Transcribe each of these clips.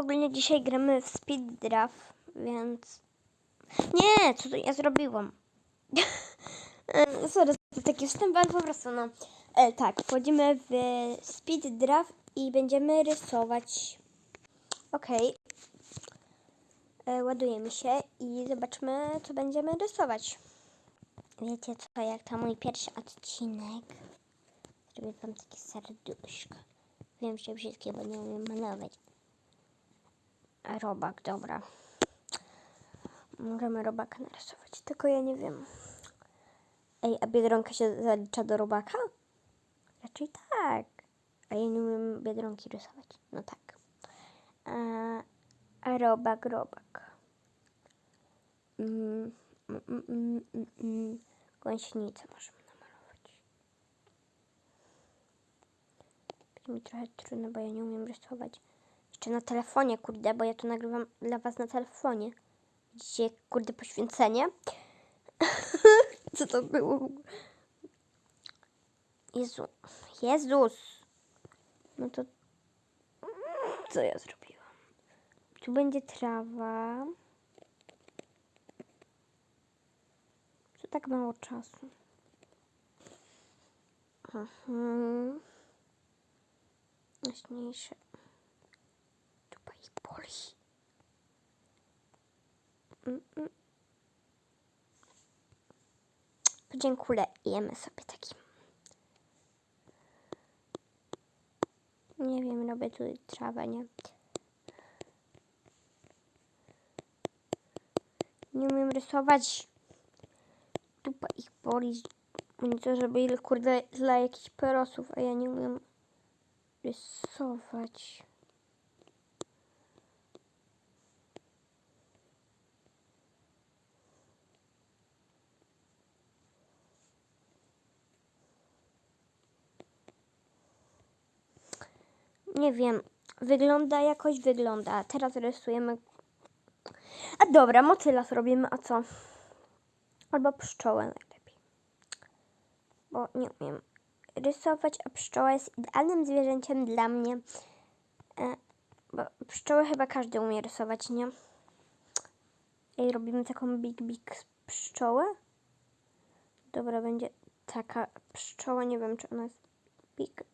ogólnie dzisiaj gramy w speed draft, więc... Nie, co to ja zrobiłam? Sorry, taki wstęp, ale po prostu no. E, tak, wchodzimy w speed draft i będziemy rysować. Okej. E, Ładujemy się i zobaczmy, co będziemy rysować. Wiecie co, jak to mój pierwszy odcinek. Zrobię wam takie serduszko. Wiem, że brzydkie, bo nie umiem malować. Robak, dobra. Możemy robaka narysować, tylko ja nie wiem. Ej, a Biedronka się zalicza do robaka? Raczej tak. A ja nie umiem Biedronki rysować. No tak. A, a robak, robak. Mm, mm, mm, mm, mm. Gąsienicę możemy namalować. Będzie mi trochę trudno, bo ja nie umiem rysować. Jeszcze na telefonie, kurde, bo ja to nagrywam dla was na telefonie. Widzicie, kurde, poświęcenie. Co to było? Jezu. Jezus. No to co ja zrobiłam? Tu będzie trawa. Co tak mało czasu? Mhm. Jaśniejsze. Boli. Mm, mm. Podziękujemy sobie takim. Nie wiem, robię tu trawę, nie? Nie umiem rysować. Dupa ich boli. Oni to zrobili, kurde, dla jakichś perosów, a ja nie umiem rysować. Nie wiem, wygląda jakoś wygląda. Teraz rysujemy. A dobra, motyla zrobimy, a co? Albo pszczołę najlepiej. Bo nie umiem rysować, a pszczoła jest idealnym zwierzęciem dla mnie. E, bo pszczoły chyba każdy umie rysować, nie? I robimy taką big, big pszczołę. Dobra, będzie taka pszczoła, nie wiem czy ona jest big,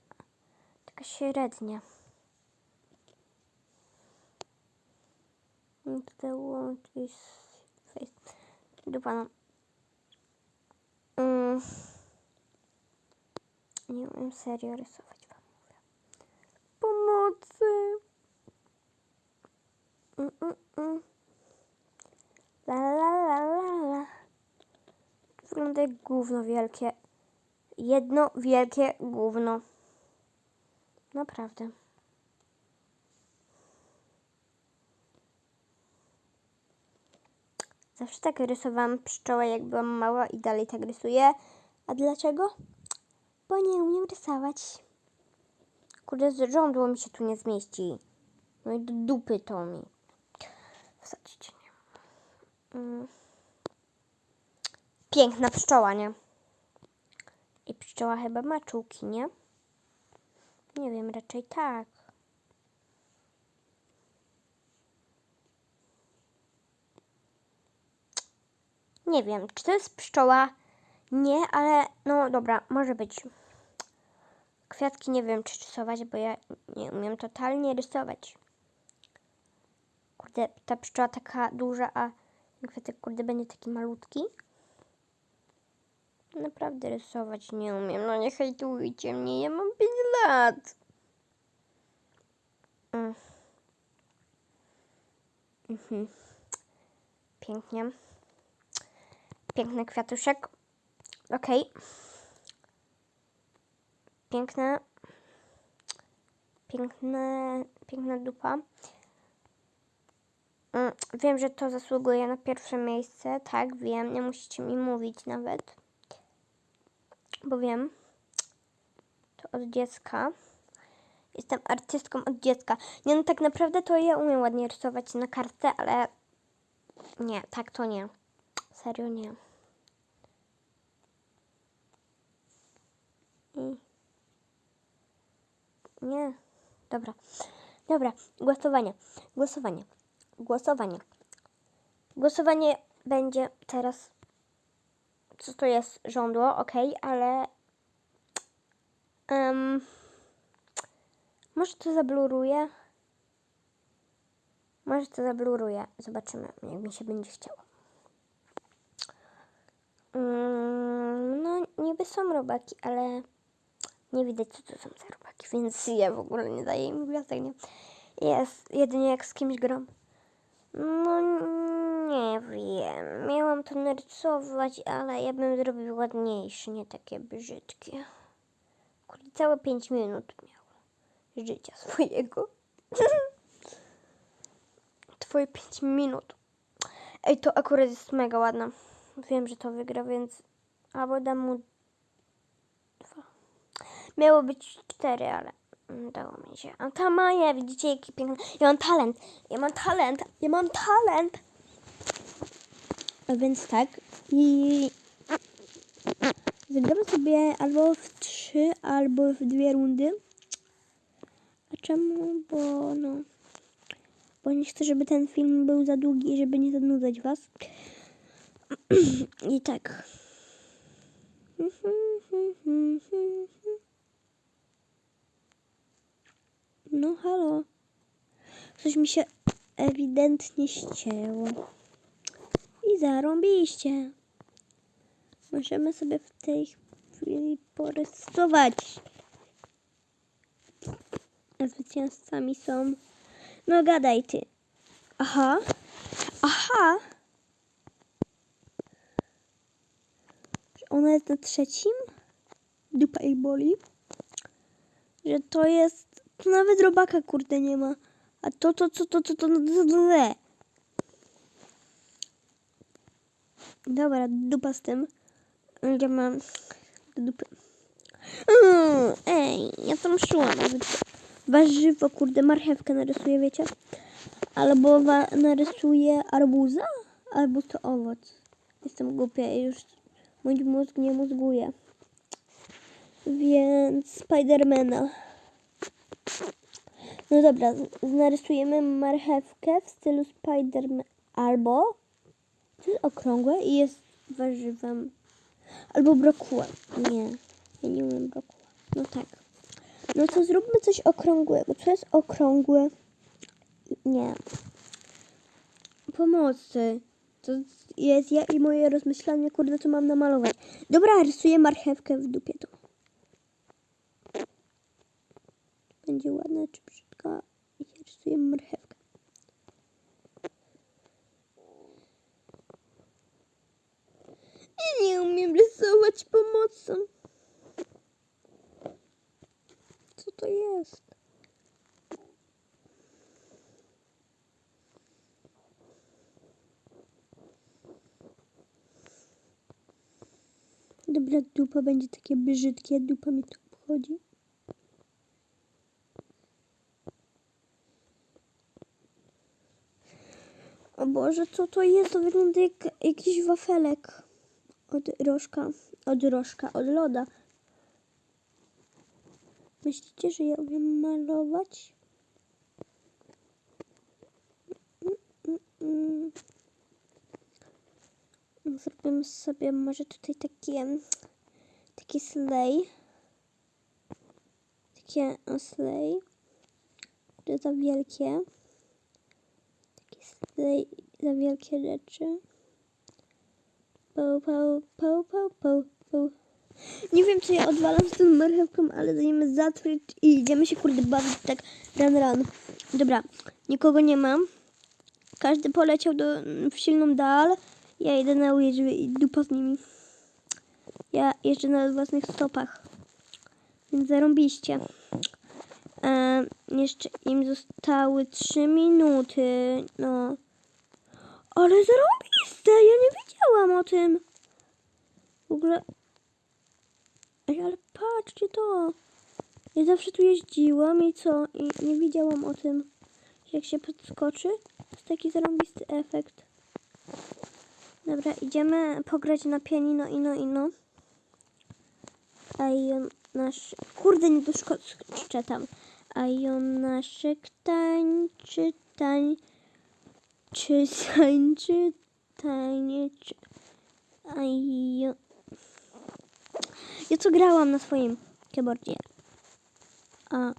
taka średnia. Tutaj łączyć face. Dupa no. Mm. Nie umiem serio rysować wam mówię. Pomocy! Mm, mm, mm. La la la la la. Wygląda jak gówno wielkie. Jedno wielkie gówno. Naprawdę. Zawsze tak rysowałam pszczołę, jak byłam mała i dalej tak rysuję. A dlaczego? Bo nie umiem rysować. Kurde, żądło mi się tu nie zmieści. No i do dupy to mi. Wsadzić nie. Mm. Piękna pszczoła, nie? I pszczoła chyba ma czułki, nie? Nie wiem, raczej tak. Nie wiem, czy to jest pszczoła? Nie, ale no dobra, może być. Kwiatki nie wiem, czy rysować, bo ja nie umiem totalnie rysować. Kurde, ta pszczoła taka duża, a kwiatek, kurde, będzie taki malutki. Naprawdę rysować nie umiem. No nie hejtujcie mnie, ja mam 5 lat. Mm. Mhm. Pięknie. Piękny kwiatuszek. Okej. Piękne. Piękne, piękna dupa. Mm, Wiem, że to zasługuje na pierwsze miejsce. Tak, wiem. Nie musicie mi mówić nawet. Bo wiem. To od dziecka. Jestem artystką od dziecka. Nie, no tak naprawdę to ja umiem ładnie rysować na kartce, ale nie, tak to nie. Serio nie. I... Nie. Dobra. Dobra, głosowanie. Głosowanie. Głosowanie. Głosowanie będzie teraz. Co to jest żądło, ok, ale. em, może to zabluruję. Może to zabluruję. Zobaczymy, jak mi się będzie chciało. Mm, no, niby są robaki, ale nie widać, co to są za robaki, więc ja w ogóle nie daję im gwiazdek, nie? Jest jedynie jak z kimś gram. No nie wiem. Miałam to narysować, ale ja bym zrobił ładniejsze, nie takie brzydkie. Kurde, całe 5 minut miało życia swojego. Twoje 5 minut. Ej, to akurat jest mega ładne. Wiem, że to wygra, więc albo dam mu. Miało być cztery, ale mm, dało mi się. A ta Maja, widzicie jaki piękny. Ja mam talent. Ja mam talent. Ja mam talent. A więc tak. I zagramy sobie albo w trzy, albo w dwie rundy. A czemu? Bo no. Bo nie chcę, żeby ten film był za długi i żeby nie zanudzać was. I tak. No halo. Coś mi się ewidentnie ścięło. I zarąbiście. Możemy sobie w tej chwili porysować. A zwycięzcami są... No gadaj ty. Aha. Aha. Ona jest na trzecim? Dupa jej boli. Że to jest... To nawet robaka kurde nie ma. A to, to, co, to, to, to, to, to. Dobra, dupa z tym. Ja mam do dupy. Mm, ej, ja tam szłam. Warzywo, kurde, marchewkę narysuję, wiecie? Albo narysuję arbuza? Arbuz to owoc. Jestem głupia i już mój mózg nie mózguje. Więc Spidermana. No dobra, narysujemy marchewkę w stylu Spiderman. Albo to jest okrągłe i jest warzywem. Albo brokuła. Nie, ja nie umiem brokuła. No tak. No to zróbmy coś okrągłego. Co jest okrągłe? Nie. Pomocy. To jest ja i moje rozmyślanie, kurde, co mam namalować. Dobra, rysuję marchewkę w dupie to. Będzie ładna czy rysuję marchewkę. Ja nie umiem rysować pomocą. Co to jest? Dobra, dupa będzie takie brzydkie, dupa mi to obchodzi. O Boże, co to jest? To wygląda jak jakiś wafelek. Od rożka, od rożka, od loda. Myślicie, że ja umiem malować? Mm, mm, mm. Zrobimy sobie może tutaj takie, takie slay. Takie slay. To za wielkie. Za wielkie rzeczy. Pau, pau, pau, pau, pau, pau. Nie wiem, czy ja odwalam z tą marchewką, ale dajemy zatwierć i idziemy się kurde bawić tak run run. Dobra, nikogo nie ma. Każdy poleciał do, w silną dal. Ja idę na łyżwy i dupa z nimi. Ja jeżdżę na własnych stopach. Więc zarąbiście. E, jeszcze im zostały 3 minuty. No. Ale zarąbiste! Ja nie wiedziałam o tym. W ogóle... Ej, ale patrzcie to. Ja zawsze tu jeździłam i co? I nie wiedziałam o tym. Jak się podskoczy, to jest taki zarąbisty efekt. Dobra, idziemy pograć na pianino, ino, ino. Ej, nasz... Kurde, nie doszczę tam. A Jonaszek tańczy, tańczy, tańczy, tańczy. A jo... Ja co grałam na swoim keyboardzie. A...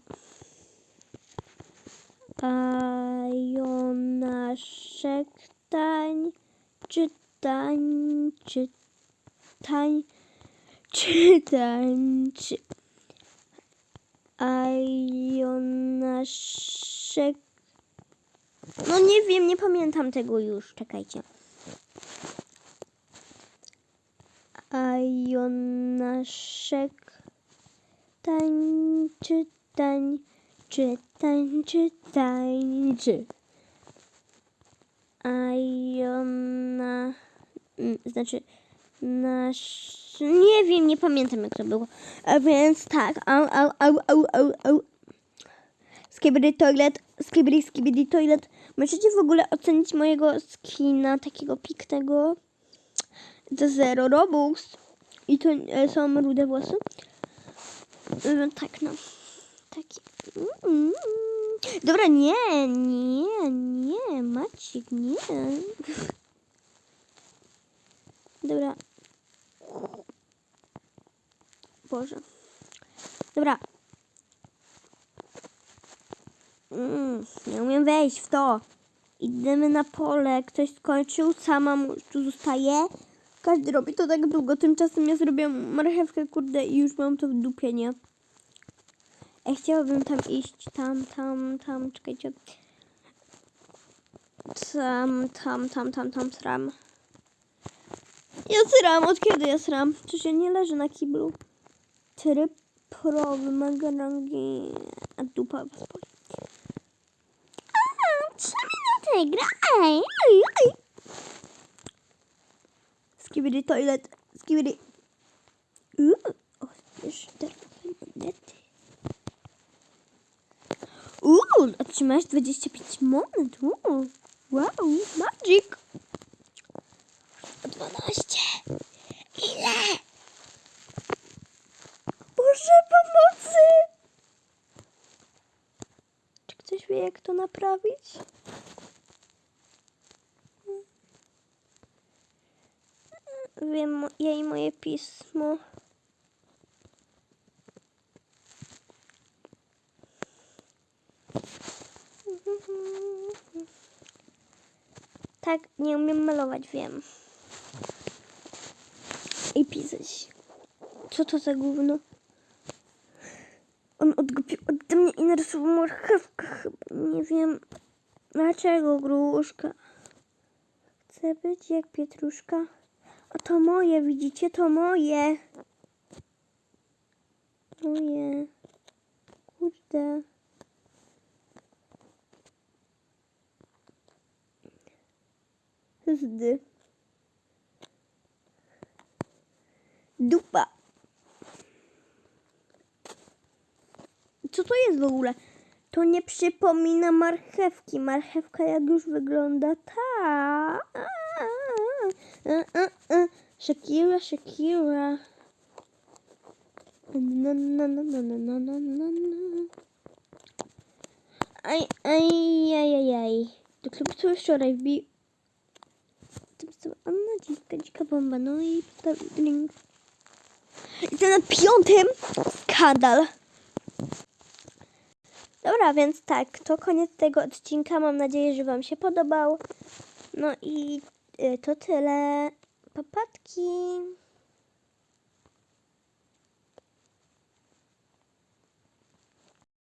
A Jonaszek tańczy, tańczy, tańczy, tańczy. A Jonaszek... No nie wiem, nie pamiętam tego już, czekajcie. A Jonaszek tańczy, tańczy, tańczy, tańczy. A Jona... mm, Znaczy, nasz... Nie wiem, nie pamiętam jak to było. A więc tak, au, au, au, au, au, au. Skibidi toilet, skibidi, skibidi toilet. Możecie w ogóle ocenić mojego skina, takiego pięknego. To zero robux. I to e, są rude włosy. E, tak, no. Taki. Mm. Dobra, nie, nie, nie, Maciek, nie. Dobra. Boże. Dobra. Mm, nie umiem wejść w to. Idziemy na pole. Ktoś skończył, sama mu tu zostaje. Każdy robi to tak długo. Tymczasem ja zrobiłam marchewkę, kurde, i już mam to w dupie, nie? Ja chciałabym tam iść. Tam, tam, tam. Czekajcie. Tam, tam, tam, tam, tam, sram. Ja sram. Od kiedy ja sram? Czy się nie leży na kiblu? Tryb prowy, mega rangi. A dupa was boli. Trzy minuty, graj! Oj, oj. Skibidi toilet. Skibidi. Uuu, o, jeszcze darmowe. Uuu, otrzymałeś 25 monet. Uuu, wow, magic. 12. Ile? Boże, pomocy! Czy ktoś wie, jak to naprawić? Wiem, ja i moje pismo. Tak, nie umiem malować, wiem. I pisać. Co to za gówno? On odgubił ode mnie i narysował marchewkę chyba. Nie wiem dlaczego gruszka. Chcę być jak pietruszka. A to moje, widzicie? To moje. Moje. Kurde. Zdy. Dupa. Co to jest w ogóle? To nie przypomina marchewki. Marchewka jak już wygląda ta. Shakira, Shakira. Na, na, na, na, na, na, na, na. Aj, aj, aj, aj, aj. Do klubu wczoraj wbił. Tam jest cała Anna, dzika, dzika bomba, no i drink. To na piątym skandal. Dobra, więc tak, to koniec tego odcinka. Mam nadzieję, że Wam się podobał. No i y, to tyle. Papatki.